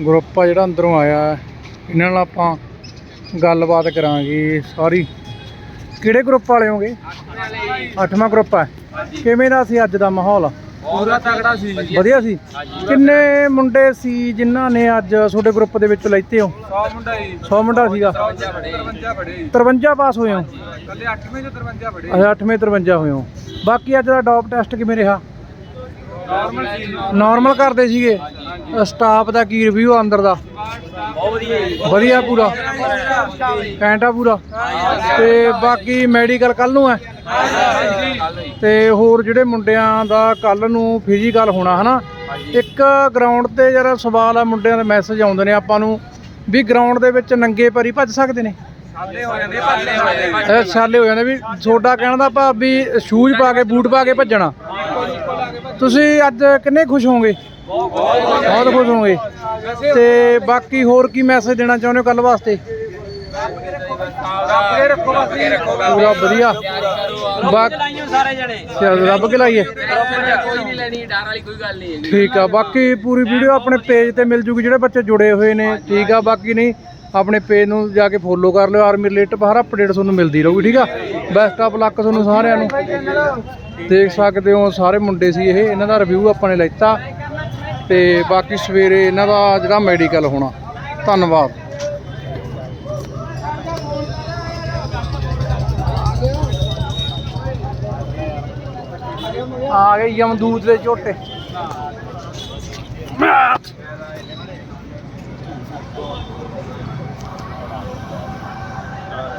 Group ਆ ਜਿਹੜਾ ਅੰਦਰੋਂ ਆਇਆ ਇਹਨਾਂ ਨਾਲ ਆਪਾਂ ਗੱਲਬਾਤ ਕਰਾਂਗੇ ਸਾਰੀ। ਕਿਹੜੇ ਗਰੁੱਪ ਵਾਲੇ ਹੋਗੇ? ਅੱਠਵਾਂ ਗਰੁੱਪ ਹੈ ਕਿਵੇਂ ਦਾ ਸੀ ਅੱਜ ਦਾ ਮਾਹੌਲ? ਪੂਰਾ ਤਗੜਾ ਸੀ ਜੀ। ਵਧੀਆ ਸੀ? ਕਿੰਨੇ ਮੁੰਡੇ ਸੀ ਜਿਨ੍ਹਾਂ ਨੇ ਅੱਜ ਤੁਹਾਡੇ ਗਰੁੱਪ ਦੇ ਵਿੱਚ ਲੈਤੇ ਹੋ? 100 ਮੁੰਡਾ ਜੀ। 100 ਮੁੰਡਾ ਸੀਗਾ। 53 ਬੜੇ ਜੀ। 53 ਪਾਸ ਹੋਏ ਹੋ? ਕੱਲੇ 8ਵੇਂ ਚ 53 ਬੜੇ ਅੱਛਾ 8ਵੇਂ 53 ਹੋਏ ਹੋ। ਬਾਕੀ ਅੱਜ ਦਾ ਡੌਪ ਟੈਸਟ ਕਿਵੇਂ ਰਿਹਾ? ਨਾਰਮਲ ਸੀ ਨਾਰਮਲ ਕਰਦੇ ਸੀਗੇ? ਸਟਾਫ ਦਾ ਕੀ ਰਿਵਿਊ ਅੰਦਰ ਦਾ? ਬਹੁਤ ਵਧੀਆ ਜੀ। ਵਧੀਆ ਪੂਰਾ। ਘੈਂਟਾ ਪੂਰਾ। ਤੇ ਬਾਕੀ ਮੈਡੀਕਲ ਕੱਲ ਨੂੰ ਹੈ। ਤੇ ਹੋਰ ਜਿਹੜੇ ਮੁੰਡਿਆਂ ਦਾ ਕੱਲ ਨੂੰ ਫਿਜ਼ੀਕਲ ਹੋਣਾ ਹਨਾ? ਇੱਕ ਗਰਾਊਂਡ ਤੇ ਜਰਾ ਸਵਾਲ ਆ ਮੁੰਡਿਆਂ ਦੇ ਮੈਸੇਜ ਆਉਂਦੇ ਨੇ ਆਪਾਂ ਨੂੰ ਵੀ ਗਰਾਊਂਡ ਦੇ ਵਿੱਚ ਨੰਗੇ ਪੈਰੀ ਭੱਜ ਸਕਦੇ ਨੇ? ਸਾਲੇ ਹੋ ਜਾਂਦੇ ਭੱਲੇ ਹੋ ਜਾਂਦੇ ਇਹ ਛਾਲੇ ਹੋ ਜਾਂਦੇ ਵੀ ਤੁਹਾਡਾ ਕਹਿਣ ਦਾ ਭਾਵ ਵੀ ਸ਼ੂਜ਼ ਪਾ ਕੇ ਬੂਟ ਪਾ ਕੇ ਭੱਜਣਾ। ਤੁਸੀਂ ਅੱਜ ਕਿੰਨੇ ਖੁਸ਼ ਹੋਵੋਗੇ? ਬਹੁਤ ਖੁਸ਼ ਹੋਵੋਗੇ। ਤੇ ਬਾਕੀ ਹੋਰ ਕੀ ਮੈਸੇਜ ਦੇਣਾ ਚਾਹੁੰਦੇ ਹੋ ਕੱਲ ਵਾਸਤੇ? ਪੂਰਾ ਵਧੀਆ। ਬਾਕੀ ਸਾਰੇ ਜਣੇ ਚੱਲ ਰੱਬ ਕੇ ਲਾਈਏ। ਕੋਈ ਨਹੀਂ ਲੈਣੀ ਡਰ ਵਾਲੀ ਕੋਈ ਗੱਲ ਨਹੀਂ ਠੀਕ ਆ ਬਾਕੀ ਪੂਰੀ ਵੀਡੀਓ ਆਪਣੇ ਪੇਜ ਤੇ ਮਿਲ ਜੂਗੀ ਜਿਹੜੇ ਬੱਚੇ ਜੁੜੇ ਹੋਏ ਨੇ। ਠੀਕ ਆ ਬਾਕੀ ਨਹੀਂ ਆਪਣੇ ਪੇਜ ਨੂੰ ਜਾ ਕੇ ਫੋਲੋ ਕਰ ਲਿਓ ਆਰਮੀ ਰਿਲੇਟਡ ਹਰ ਅਪਡੇਟ ਤੁਹਾਨੂੰ ਮਿਲਦੀ ਰਹੂਗੀ ਠੀਕ ਆ? ਬੈਸਟ ਆਫ ਲੱਕ ਤੁਹਾਨੂੰ ਸਾਰਿਆਂ ਨੂੰ। ਦੇਖ ਸਕਦੇ ਹੋ ਸਾਰੇ ਮੁੰਡੇ ਸੀ ਇਹ ਇਹਨਾਂ ਦਾ ਰਿਵਿਊ ਆਪਾਂ ਨੇ ਲੈਤਾ। ਤੇ ਬਾਕੀ ਸਵੇਰੇ ਇਹਨਾਂ ਦਾ ਜਿਹੜਾ ਮੈਡੀਕਲ ਹੋਣਾ। ਧੰਨਵਾਦ। ਆ ਗਏ ਯਮਦੂਤ ਦੇ ਝੋਟੇ।